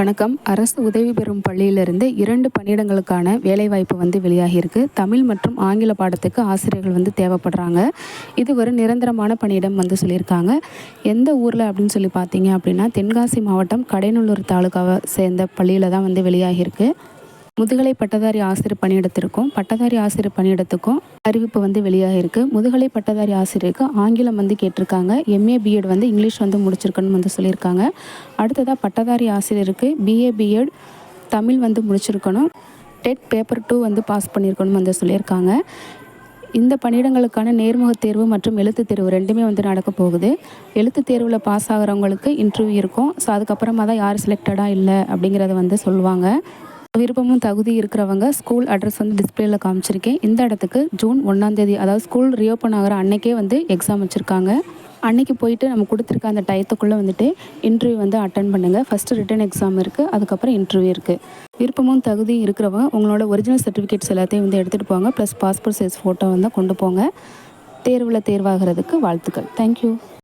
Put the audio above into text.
வணக்கம். அரசு உதவி பெறும் பள்ளியிலிருந்து இரண்டு பணியிடங்களுக்கான வேலைவாய்ப்பு வந்து வெளியாகியிருக்கு. தமிழ் மற்றும் ஆங்கில பாடத்துக்கு ஆசிரியர்கள் வந்து தேவைப்படுறாங்க. இது ஒரு நிரந்தரமான பணியிடம் வந்து சொல்லியிருக்காங்க. எந்த ஊரில் அப்படின்னு சொல்லி பார்த்தீங்க அப்படின்னா தென்காசி மாவட்டம் கடைநல்லூர் தாலுகாவை சேர்ந்த பள்ளியில் தான் வந்து வெளியாகியிருக்கு. முதுகலை பட்டதாரி ஆசிரியர் பணியிடத்திற்கும் பட்டதாரி ஆசிரியர் பணியிடத்துக்கும் அறிவிப்பு வந்து வெளியாகிருக்கு முதுகலை பட்டதாரி ஆசிரியருக்கு ஆங்கிலம் வந்து கேட்டிருக்காங்க. எம்ஏ பிஎட் வந்து இங்கிலீஷ் வந்து முடிச்சிருக்கணும்னு வந்து சொல்லியிருக்காங்க. அடுத்ததாக பட்டதாரி ஆசிரியருக்கு பிஏ பிஎட் தமிழ் வந்து முடிச்சிருக்கணும். டெட் பேப்பர் டூ வந்து பாஸ் பண்ணியிருக்கணும் வந்து சொல்லியிருக்காங்க. இந்த பணியிடங்களுக்கான நேர்முகத் தேர்வு மற்றும் எழுத்துத் தேர்வு ரெண்டுமே வந்து நடக்க போகுது. எழுத்து தேர்வில் பாஸ் ஆகிறவங்களுக்கு இன்டர்வியூ இருக்கும். ஸோ அதுக்கப்புறமா தான் யார் செலக்டடாக இல்லை அப்படிங்கிறத வந்து சொல்லுவாங்க. விருப்பமும் தகுதி இருக்கிறவங்க ஸ்கூல் அட்ரஸ் வந்து டிஸ்பிளேல காமிச்சிருக்கேன். இந்த இடத்துக்கு ஜூன் ஒன்றாந்தேதி அதாவது ஸ்கூல் ரீஓப்பன் ஆகிற அன்னைக்கே வந்து எக்ஸாம் வச்சுருக்காங்க. அன்னைக்கு போயிட்டு நம்ம கொடுத்துருக்க அந்த டயத்துக்குள்ளே வந்துட்டு இன்டர்வியூ வந்து அட்டன் பண்ணுங்கள் ஃபஸ்ட்டு ரிட்டன் எக்ஸாம் இருக்குது அதுக்கப்புறம் இன்டர்வியூ இருக்குது விருப்பமும் தகுதி இருக்கிறவங்க உங்களோட ஒரிஜினல் சர்டிஃபிகேட்ஸ் எல்லாத்தையும் வந்து எடுத்துகிட்டு போங்க. ப்ளஸ் பாஸ்போர்ட் சைஸ் ஃபோட்டோ வந்து கொண்டு போங்க. தேர்வில் தேர்வாகிறதுக்கு வாழ்த்துக்கள். தேங்க்யூ